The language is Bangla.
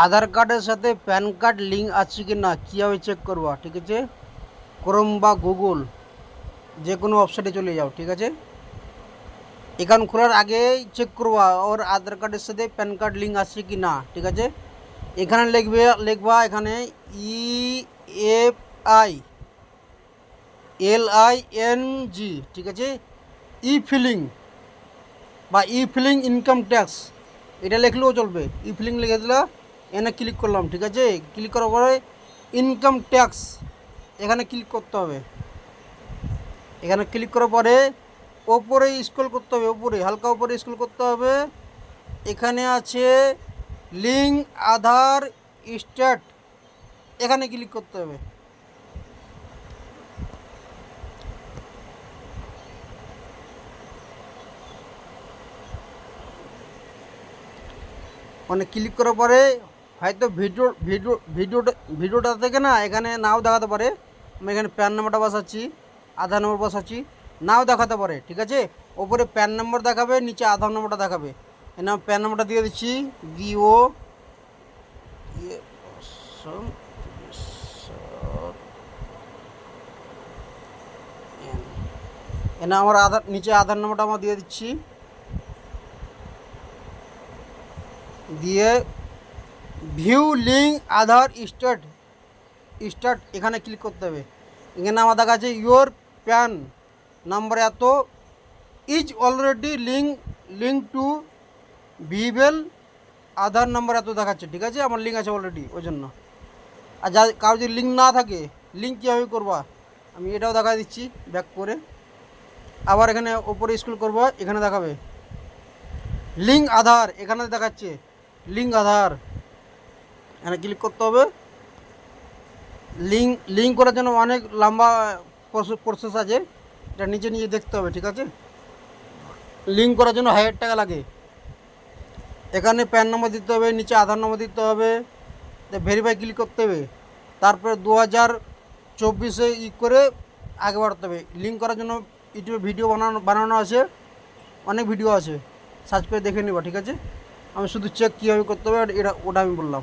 আধার কার্ডের সাথে প্যান কার্ড লিঙ্ক আছে কি না, কীভাবে চেক করবা? ঠিক আছে? ক্রোম বা গুগল যে কোনো ওয়েবসাইটে চলে যাও, ঠিক আছে? অ্যাকাউন্ট খোলার আগেই চেক করবা, ওর আধার কার্ডের সাথে প্যান কার্ড লিঙ্ক আছে কি না, ঠিক আছে? এখানে লিখবে, লিখবা এখানে E F I L I N G ঠিক আছে? ই ফিলিং বা ই ফিলিং ইনকাম ট্যাক্স এটা লিখলেও চলবে। ই ফিলিং লিখে দিলে এখানে ক্লিক করলাম, ঠিক আছে? ক্লিক করার পরে ইনকাম ট্যাক্স এখানে ক্লিক করতে হবে। এখানে ক্লিক করার পরে ওপরে স্ক্রল করতে হবে, ওপরে, হালকা ওপরে স্ক্রল করতে হবে। এখানে আছে লিঙ্ক আধার স্ট্যাট এখানে ক্লিক করতে হবে। মানে ক্লিক করার পরে হয়তো ভিডিও ভিডিও, ভিডিওটা ভিডিওটা থেকে না, এখানে নাও দেখাতে পারে। আমি এখানে প্যান নাম্বারটা বসাচ্ছি, আধার নম্বর বসাচ্ছি, নাও দেখাতে পারে, ঠিক আছে? ওপরে প্যান নম্বর দেখাবে, নিচে আধার নম্বরটা দেখাবে। এখানে আমি প্যান নম্বরটা দিয়ে দিচ্ছি বিও এখানে আমার আধার, নিচে আধার নম্বরটা আমার দিয়ে দিচ্ছি। দিয়ে view link Aadhaar start start এখানে ক্লিক করতে হবে। এখানে আমার দেখা আছে ইয়োর প্যান নাম্বার এত is already link link to Vivel Aadhaar number এত দেখাচ্ছে, ঠিক আছে? আমার লিঙ্ক আছে অলরেডি ওই জন্য আর যা, কারও যদি লিঙ্ক না থাকে লিঙ্ক কীভাবে করবা? আমি এটাও দেখা দিচ্ছি ব্যাক করে। আবার এখানে ওপরে স্কুল করব, এখানে দেখাবে। লিঙ্ক আধার, এখানে দেখাচ্ছে। লিঙ্ক আধার। এখানে ক্লিক করতে হবে। লিঙ্ক লিঙ্ক করার জন্য অনেক লম্বা প্রসেস আছে। এটা নিচে নিয়ে দেখতে হবে, ঠিক আছে? লিঙ্ক করার জন্য হাজার টাকা লাগে। এখানে প্যান নম্বর দিতে হবে, নিচে আধার নম্বর দিতে হবে। ভেরিফাই ক্লিক করতে হবে। তারপরে দু হাজার চব্বিশে ই করে আগে বাড়তে হবে। লিঙ্ক করার জন্য ইউটিউবে ভিডিও বানানো বানানো আছে। অনেক ভিডিও আছে। সার্চ করে দেখে নিবা, ঠিক আছে? আমি শুধু চেক কীভাবে করতে হবে এটা, ওটা আমি বললাম।